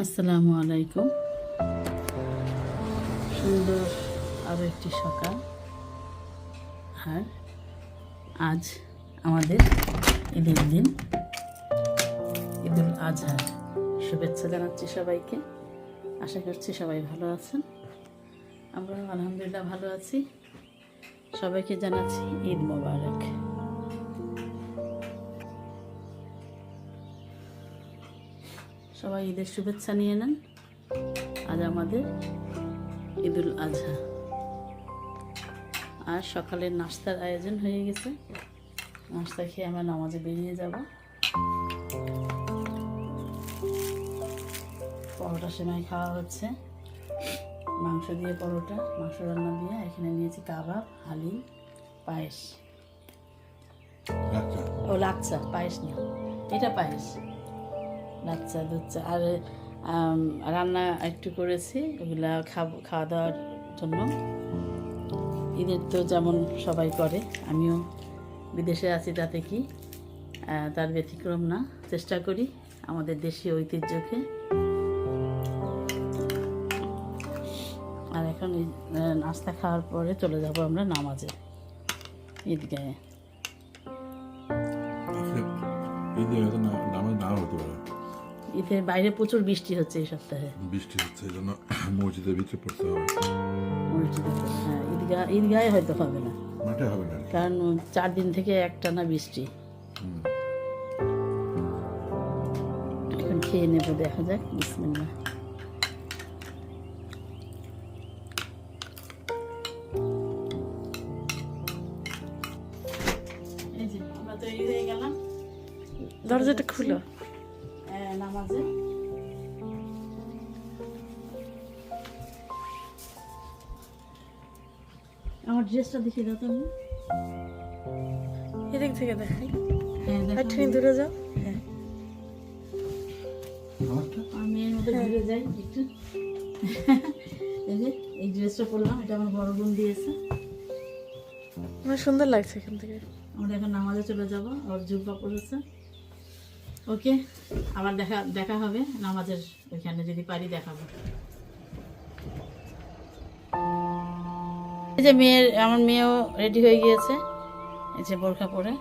আসসালামু আলাইকুম। সুন্দর আরও একটি সকাল। আর আজ আমাদের ঈদের দিন। ঈদুল আজহার শুভেচ্ছা জানাচ্ছি সবাইকে। আশা করছি সবাই ভালো আছেন। আমরা আলহামদুলিল্লাহ ভালো আছি। সবাইকে জানাচ্ছি ঈদ মোবারক। সবাই ঈদের শুভেচ্ছা নিয়ে নেন। আজ আমাদের ঈদুল আজহা। আর সকালের নাস্তার আয়োজন হয়ে গেছে। নাস্তা খেয়ে আমরা নামাজে বেরিয়ে যাব। পরোটা সেমাই খাওয়া হচ্ছে। মাংস দিয়ে পরোটা মাংস রান্না দিয়ে এখানে নিয়েছি কাবাব হালিম পায়েস। ও লাচ্চা পায়েস না এটা পায়েস। লাচ্চা দুধ চা আর রান্না একটু করেছি ওগুলা খাব, খাওয়া দাওয়ার জন্য। ঈদের তো যেমন সবাই করে, আমিও বিদেশে আছি তাতে কি তার ব্যতিক্রম না। চেষ্টা করি আমাদের দেশীয় ঐতিহ্যকে। আর এখন নাস্তা খাওয়ার পরে চলে যাব আমরা নামাজে, ঈদগাহে। ঈদে ঈদের বাইরে প্রচুর বৃষ্টি হচ্ছে এই সপ্তাহে। বৃষ্টি হচ্ছে এই জন্য মসজিদের ভিতরে পড়তে হবে। মসজিদে হ্যাঁ ঈদগাহ ঈদগাহে হয়তো হবে না। মাঠে হবে না কারণ চার দিন থেকে একটানা বৃষ্টি। এখন খেয়ে নেব দেখা যাক বিসমিল্লাহ। হয়ে দরজাটা খুলো। আমার ড্রেসটা দেখিয়ে দাও তুমি এদিক থেকে দেখাই হ্যাঁ দেখো। একটুখানি দূরে যাও। হ্যাঁ। মেয়ের মতো ঘুরে যাই একটু। এই যে এই ড্রেসটা পরলাম এটা আমার বড় বোন দিয়েছে। আমার সুন্দর লাগছে এখান থেকে। আমরা এখন নামাজে চলে যাব ওর জুব্বা পড়েছে ওকে আবার দেখা দেখা হবে নামাজের ওইখানে যদি পারি দেখাবো। এই যে মেয়ের, আমার মেয়েও রেডি হয়ে গিয়েছে। এই যে বোরখা পরে।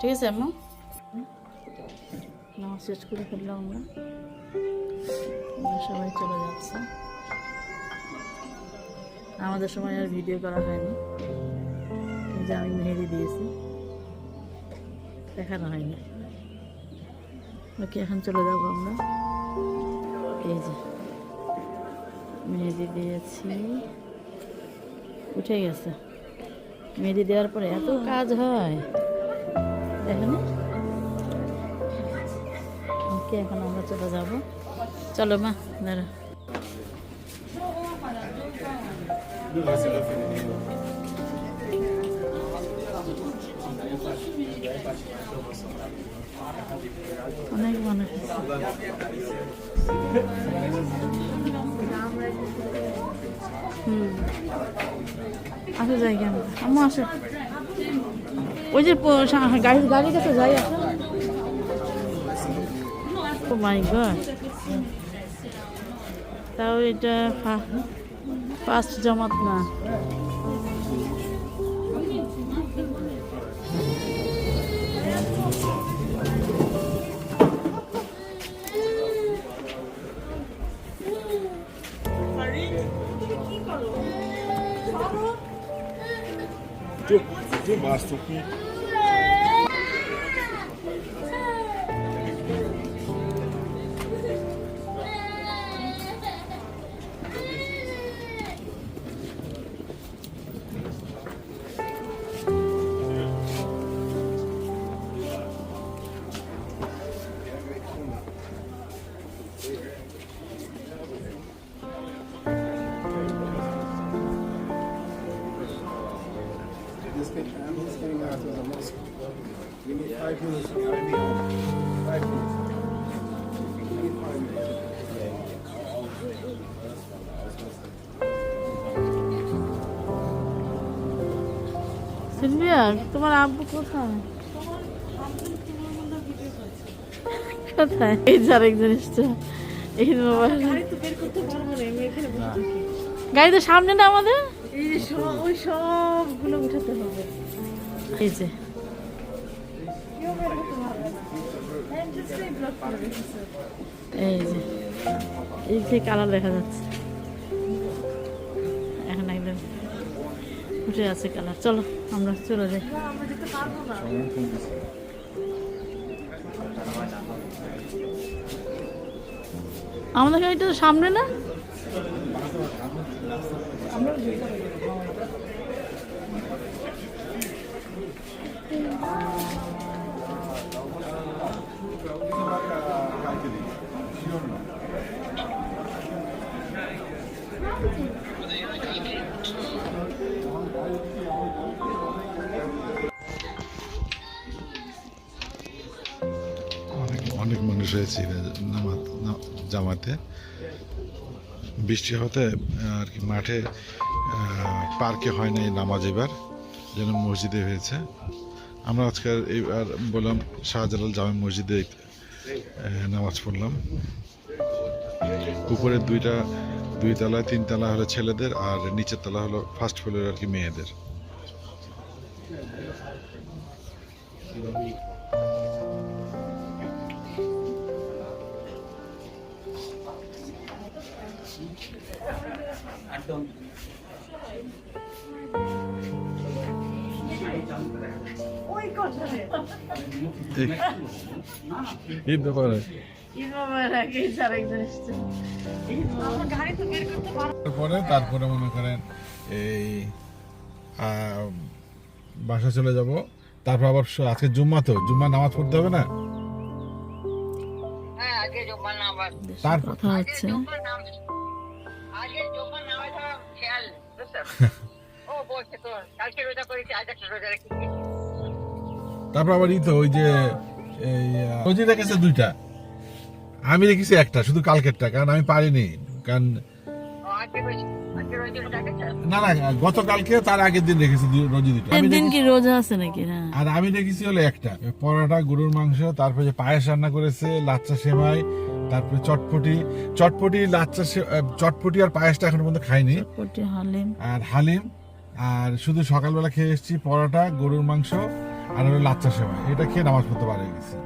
ঠিক আছে, আম্মু? শেষ করে ফেললাম আমরা। সবাই চলে যাচ্ছে। আমাদের সময় আর ভিডিও করা হয়নি। যে আমি মেহেদি দিয়েছি। দেখানো হয়নি। ওকে, এখন চলে যাব আমরা। এই যে, মেহেদি দিয়েছি। উঠে গেছে। মেহেদি দেওয়ার পরে এত কাজ হয়। দেখেন ওকে, এখন আমরা চলে যাব। চলো মা, দাঁড়া। অনেক মানুষ। হুম। আসো যাই কেন আম্মু, আসো। ওই যে প- সা- গাড়ি কাছে যাই আসো। Oh my God. তাও এটা ফার্স্ট জমাত না। मास्टर की তোমার আব্বু কোথায় কোথায় এই যে এসছে ঈদ মোবারক গাড়ি তো সামনে না আমাদের এই ওই সবগুলো উঠাতে হবে এই যে এই যে এই যে কালার দেখা যাচ্ছে উঠে আছে কালার। চলো আমরা চলে যাই। আমাদের গাড়িটা সামনে না? হয়েছে জামাতে। বৃষ্টি হতে আর কি মাঠে পার্কে হয় নাই নামাজ এবার, যেন মসজিদে হয়েছে। আমরা আজকাল এইবার বললাম, শাহজালাল জামে মসজিদে নামাজ পড়লাম। উপরে দুইটা দুই তলা তিন তলা হলো ছেলেদের, আর নিচের তলা হলো ফার্স্ট ফ্লোর আর কি মেয়েদের। করতে পারব তারপরে তারপরে মনে করেন এই বাসা চলে যাব। তারপর আবার আজকে জুম্মা তো জুম্মা নামাজ পড়তে হবে না? হ্যাঁ তারপর কথা হচ্ছে তারপর আবার ই তো ওই যে রোজি রেখেছে দুইটা। আমি রেখেছি একটা শুধু কালকেরটা কারণ আমি পারিনি কারণ না না গতকালকে তার আগের দিন রেখেছি রোজি দুটো দিন কি রোজা আছে নাকি? না আর আমি রেখেছি হলো একটা পরোটা গরুর মাংস তারপরে যে পায়েস রান্না করেছে লাচ্চা সেমাই তারপরে চটপটি। চটপটি লাচ্চা চটপটি আর পায়েসটা এখনও পর্যন্ত খাইনি। আর হালিম আর শুধু সকালবেলা খেয়ে এসেছি পরোটা, গরুর মাংস আর হলো লাচ্চা সেমাই। এটা খেয়ে নামাজ পড়তে পারে গেছি।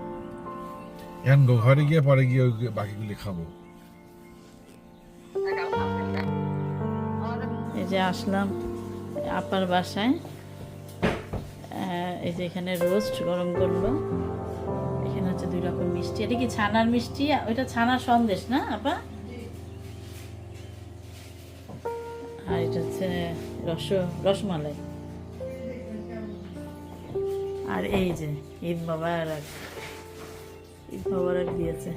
এখন ঘরে গিয়ে পরে গিয়ে ওই বাকিগুলি খাব। এই যে আসলাম আপার বাসায়। এই যে এখানে রোস্ট গরম করল। এখানে হচ্ছে দুই রকম মিষ্টি। এটা কি ছানার মিষ্টি? ওইটা ছানার সন্দেশ না, আপা? রস রসমালাই। আর এই যে ঈদ মোবারক। ঈদ বাবার মোবারক দিয়েছে।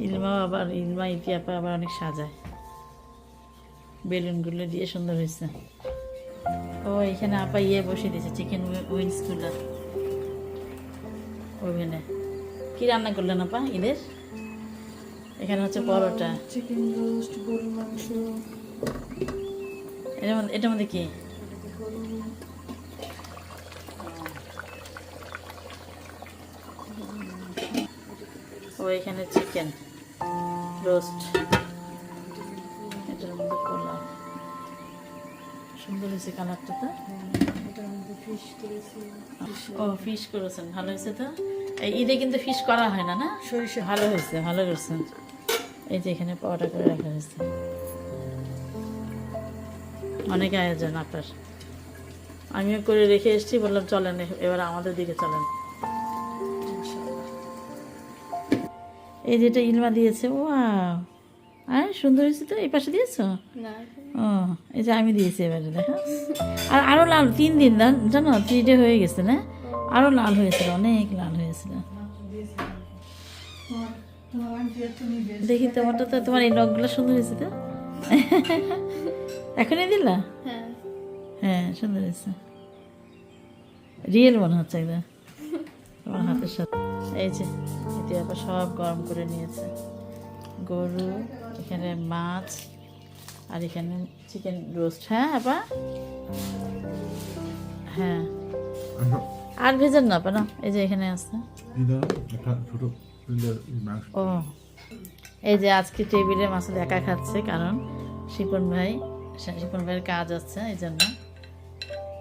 ইলমা আবার ইলমা ইতি আপা আবার অনেক সাজায়। বেলুনগুলো দিয়ে সুন্দর হয়েছে। ও এখানে আপা ইয়ে বসে দিয়েছে চিকেন উইংসগুলো। ওভেনে। কি রান্না করলেন আপা ঈদের? এখানে হচ্ছে পরোটা। চিকেন রোস্ট মাংস এটার মধ্যে এটার মধ্যে কি? ও এখানে চিকেন রোস্ট এটার মধ্যে পোলাও। সুন্দর হয়েছে কালারটা তো। ও ফিশ করেছেন। ভালো হয়েছে তো? এই ঈদে কিন্তু ফিশ করা হয় না না? সরিষা। ভালো হয়েছে ভালো করছেন এই যে এখানে পাওয়াটা করে রাখা হয়েছে। অনেক আয়োজন আপনার আমিও করে রেখে এসেছি বললাম চলেন এবার আমাদের দিকে চলেন। এই যেটা ইলমা দিয়েছে ও আরে সুন্দর হয়েছে তো এই পাশে দিয়েছ? ও এই যে আমি দিয়েছি এবারে দেখো আর আরও লাল তিন দিন জান- জানো থ্রি ডে হয়ে গেছে না? আরও লাল হয়েছিল অনেক লাল হয়েছিল। দেখি তোমারটা তো তোমার এই নখগুলো সুন্দর হয়েছে তো। এখনই দিলা হ্যাঁ। হ্যাঁ সুন্দর হয়েছে। রিয়েল মনে হচ্ছে একদম তোমার হাতের সাথে। এই যে এটি আবার সব গরম করে নিয়েছে। গরু এখানে মাছ আর এখানে চিকেন রোস্ট। হ্যাঁ আপা? হ্যাঁ। আর ভেজাল না আপা না? এই যে এখানে আছে। ও। এই যে আজকে টেবিলে মাসুদ একা খাচ্ছে কারণ শিপন ভাই কাজ আছে এই জন্য।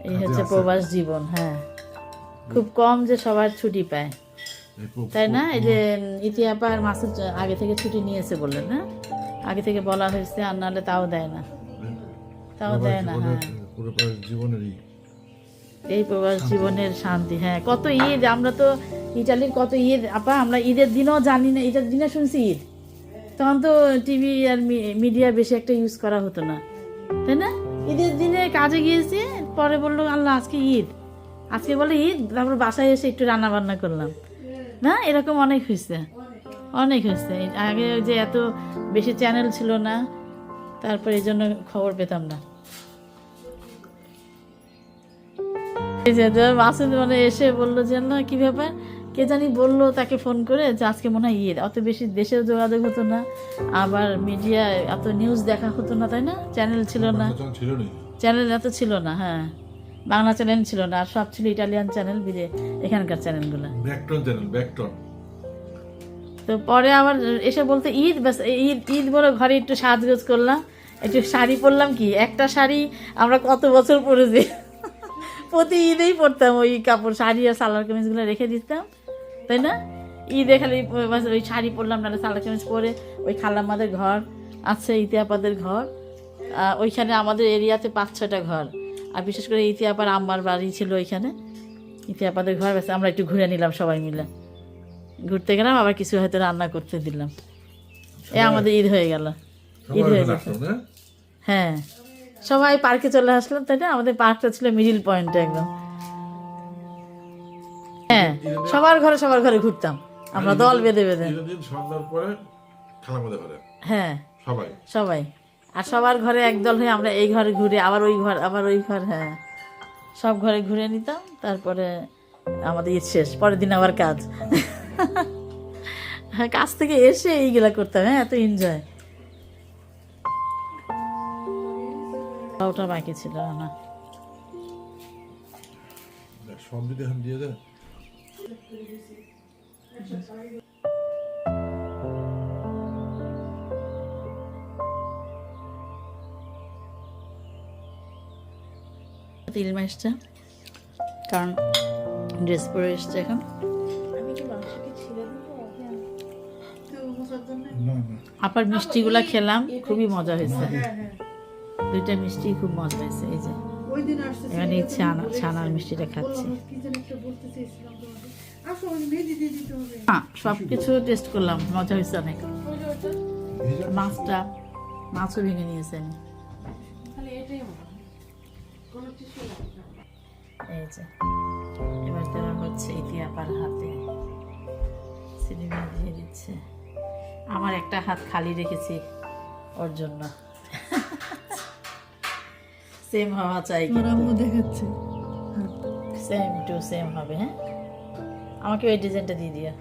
এই হচ্ছে প্রবাস জীবন হ্যাঁ। খুব কম যে সবার ছুটি পায়। তাই না? এই যে ইতিহাপা আর মাসুদ আগে থেকে ছুটি নিয়েছে বললেন না আগে থেকে বলা হয়েছে আর নাহলে তাও দেয় না। তাও দেয় না হ্যাঁ। এই প্রবাস জীবনের শান্তি হ্যাঁ। কত ঈদ আমরা তো ইটালির কত ঈদ। আপা আমরা ঈদের দিনও জানি না ঈদের দিনে শুনছি ঈদ। তখন তো টিভি আর মিডিয়া বেশি একটা ইউজ করা হতো না। তাই না? ঈদের দিনে কাজে গিয়েছি, পরে বলল, আল্লাহ, আজকে ঈদ। আজকে বলে, ঈদ? তারপর বাসায় এসে একটু রান্না বান্না করলাম। না, এরকম অনেক হয়েছে। অনেক হয়েছে। আগে যে এত বেশি চ্যানেল ছিল না, তারপর এই জন্য খবর পেতাম না। মাসুদ মানে এসে বলল যে না কি ব্যাপার? কে জানি বলল তাকে ফোন করে যে আজকে মনে হয় ঈদ অত বেশি দেশেও যোগাযোগ হতো না আবার মিডিয়া এত নিউজ দেখা হতো না তাই না? চ্যানেল ছিল না। ছিল না চ্যানেল এত ছিল না হ্যাঁ। বাংলা চ্যানেল ছিল না আর সব ছিল ইটালিয়ান চ্যানেল বিদে এখানকার চ্যানেলগুলো ব্যাকটন চ্যানেল ব্যাকটন তো পরে আবার এসে বলতে ঈদ ব্যাস ঈদ ঈদ বলে ঘরে একটু সাজগোজ করলাম। একটু শাড়ি পরলাম কি? একটা শাড়ি আমরা কত বছর পরেছি। প্রতি ঈদেই পরতাম ওই কাপড় শাড়ি আর সালোয়ার কামিজগুলো রেখে দিতাম। তাই না? ঈদে খালি ওই শাড়ি পরলাম নাহলে সালোয়ার কামিজ পরে ওই খালাম্মাদের ঘর আছে ইতিহাপাদের ঘর। ওইখানে আমাদের এরিয়াতে পাঁচ ছটা ঘর। আর বিশেষ করে ইতিহাপার আম্মার বাড়ি ছিল ওইখানে। ইতিহাপাদের ঘর ব্যাস আমরা একটু ঘুরে নিলাম সবাই মিলে। ঘুরতে গেলাম আবার কিছু হয়তো রান্না করতে দিলাম। এ আমাদের ঈদ হয়ে গেল। ঈদ হয়ে গেছে হ্যাঁ? সবাই পার্কে চলে আসলাম তাই না? আমাদের পার্কটা ছিল মিডিল পয়েন্টে একদম। হ্যাঁ সবার ঘরে সবার ঘরে ঘুরতাম। আমরা দল বেঁধে বেঁধে। সন্ধ্যার পরে হ্যাঁ। সবাই? সবাই। আর সবার ঘরে একদল হয়ে আমরা এই ঘরে ঘুরে আবার ওই ঘর আবার ওই ঘর হ্যাঁ। সব ঘরে ঘুরে নিতাম তারপরে আমাদের ঈদ শেষ পরের দিন আবার কাজ। হ্যাঁ কাজ থেকে এসে এইগুলা করতাম হ্যাঁ এত এনজয় ওটা বাকি ছিল না। সব যদি দিয়ে দেয় তিল মাছটা কারণ ড্রেস পরে এসছে এখন। আপার মিষ্টিগুলা খেলাম খুবই মজা হয়েছে। দুইটা মিষ্টি খুব মজা হয়েছে এই যে। এখানে ছানা ছানার মিষ্টিটা খাচ্ছি। সব কিছু টেস্ট করলাম মজা হয়েছে অনেক। মাছটা মাছও ভেঙে নিয়েছে আমি। এই যে এবার দেওয়া হচ্ছে ইতিহাপার হাতে সিনেমা দিয়ে দিচ্ছে। আমার একটা হাত খালি রেখেছি ওর জন্য। সেম হওয়া চাই দেখাচ্ছে। সেম টু সেম হবে হ্যাঁ? আমাকে ওই ডিজাইনটা দিয়ে দিও।